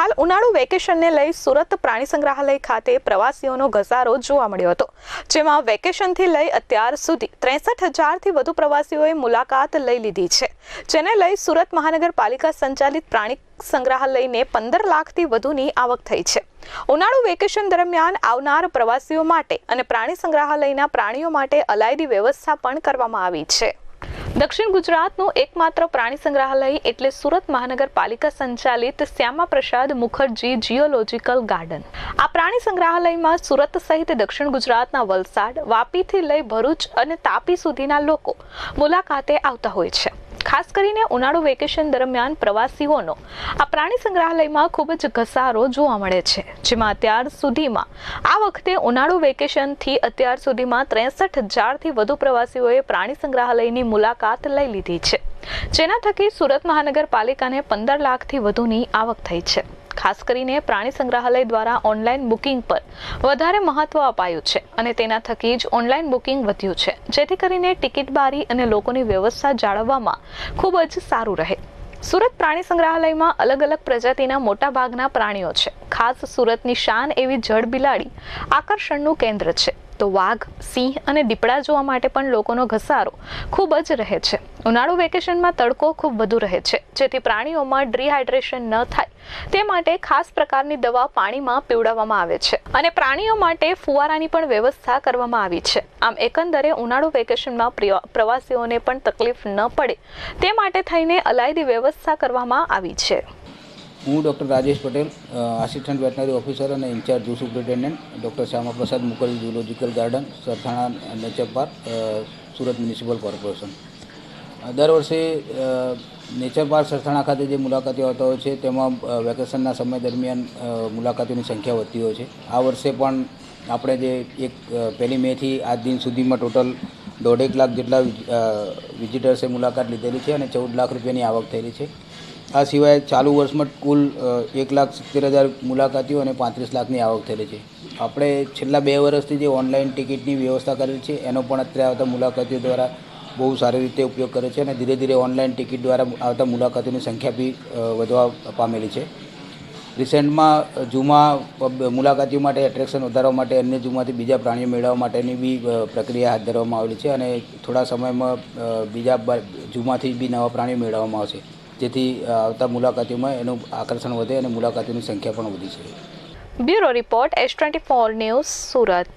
હાલ ઉનાળુ વેકેશનને લઈ સુરત પ્રાણી સંગ્રહાલય ખાતે પ્રવાસીઓનો ઘસારો જોવા મળ્યો હતો, જેમાં વેકેશનથી લઈ અત્યાર સુધી ત્રેસઠ હજારથી વધુ પ્રવાસીઓએ મુલાકાત લઈ લીધી છે. જેને લઈ સુરત મહાનગરપાલિકા સંચાલિત પ્રાણી સંગ્રહાલયને પંદર લાખથી વધુની આવક થઈ છે. ઉનાળુ વેકેશન દરમિયાન આવનાર પ્રવાસીઓ માટે અને પ્રાણી સંગ્રહાલયના પ્રાણીઓ માટે અલાયદી વ્યવસ્થા પણ કરવામાં આવી છે. દક્ષિણ ગુજરાતનું એકમાત્ર પ્રાણી સંગ્રહાલય એટલે સુરત મહાનગરપાલિકા સંચાલિત શ્યામા પ્રસાદ મુખર્જી જીઓલોજીકલ ગાર્ડન આ પ્રાણી સંગ્રહાલયમાં સુરત સહિત દક્ષિણ ગુજરાતના વલસાડ, વાપીથી લઈ ભરૂચ અને તાપી સુધીના લોકો મુલાકાતે આવતા હોય છે. ખાસ કરીને ઉનાળુ વેકેશન દરમિયાન પ્રવાસીઓનો આ પ્રાણી સંગ્રહાલયમાં ખૂબ જ ઘસારો જોવા મળે છે. જેમાં અત્યાર સુધીમાં, આ વખતે ઉનાળુ વેકેશનથી અત્યાર સુધીમાં ત્રેસઠ હજારથી વધુ પ્રવાસીઓએ પ્રાણી સંગ્રહાલયની મુલાકાત લઈ લીધી છે. જેના થકી સુરત મહાનગરપાલિકાને પંદર લાખથી વધુની આવક થઈ છે. ખાસ કરીને પ્રાણી સંગ્રહાલય દ્વારા ઓનલાઈન બુકિંગ પર વધારે મહત્વ અપાયું છે અને તેના થકી જ ઓનલાઈન બુકિંગ વધ્યું છે. જેથી કરીને ટિકિટ બારી અને લોકોની વ્યવસ્થા જાળવવામાં ખૂબ જ સારું રહે. સુરત પ્રાણી સંગ્રહાલયમાં અલગ અલગ પ્રજાતિના મોટા ભાગના પ્રાણીઓ છે. ખાસ સુરતની શાન એવી જળ બિલાડી આકર્ષણનું કેન્દ્ર છે. તો વાઘ, સિંહ અને દીપડા જોવા માટે પણ લોકોનો ઘસારો ખૂબ જ રહે છે. ઉનાળુ વેકેશનમાં તડકો ખૂબ વધુ રહે છે, જેથી પ્રાણીઓમાં ડ્રીહાઇડ્રેશન ન થાય. તે માટે ખાસ પ્રકારની દવા પાણીમાં પીવડાવવામાં આવે છે અને પ્રાણીઓ માટે ફુવારાની પણ વ્યવસ્થા કરવામાં આવી છે. આમ એકંદરે ઉનાળુ વેકેશનમાં પ્રવાસીઓને પણ તકલીફ ન પડે. તે માટે થઈને અલાયદી વ્યવસ્થા કરવામાં આવી છે. હું doctor Rajesh Patel assistant veterinary officer અને in charge zoo superintendent, doctor Shyamaprasad Mukherjee zoological garden, Sarthana nature park Surat municipal corporation. દર વર્ષે નેચર પાર્ક સરથાણા ખાતે જે મુલાકાતીઓ આવતા હોય છે, તેમાં વેકેશનના સમય દરમિયાન મુલાકાતીઓની સંખ્યા વધતી હોય છે. આ વર્ષે પણ આપણે જે એક પહેલી મેથી આજ દિન સુધીમાં ટોટલ દોઢેક લાખ જેટલા વિઝિટર્સે મુલાકાત લીધેલી છે અને ચૌદ લાખ રૂપિયાની આવક થયેલી છે. આ સિવાય ચાલુ વર્ષમાં કુલ એક લાખ સિત્તેર હજાર મુલાકાતીઓ અને પાંત્રીસ લાખની આવક થયેલી છે. આપણે છેલ્લા બે વર્ષથી જે ઓનલાઈન ટિકિટની વ્યવસ્થા કરેલી છે, એનો પણ અત્યારે આવતા મુલાકાતીઓ દ્વારા બહુ સારી રીતે ઉપયોગ કરે છે અને ધીરે ધીરે ઓનલાઈન ટિકિટ દ્વારા આવતા મુલાકાતીઓની સંખ્યા બી વધવા પામેલી છે. રિસેન્ટમાં ઝૂમાં મુલાકાતીઓ માટે એટ્રેક્શન વધારવા માટે અન્ય ઝૂમાંથી બીજા પ્રાણીઓ મેળવવા માટેની બી પ્રક્રિયા હાથ ધરવામાં આવેલી છે અને થોડા સમયમાં બીજા ઝૂમાંથી બી નવા પ્રાણીઓ મેળવવામાં આવશે. જેથી આવતા મુલાકાતીઓમાં એનું આકર્ષણ વધે અને મુલાકાતીઓની સંખ્યા પણ વધી છે bureau report S twenty four news Surat.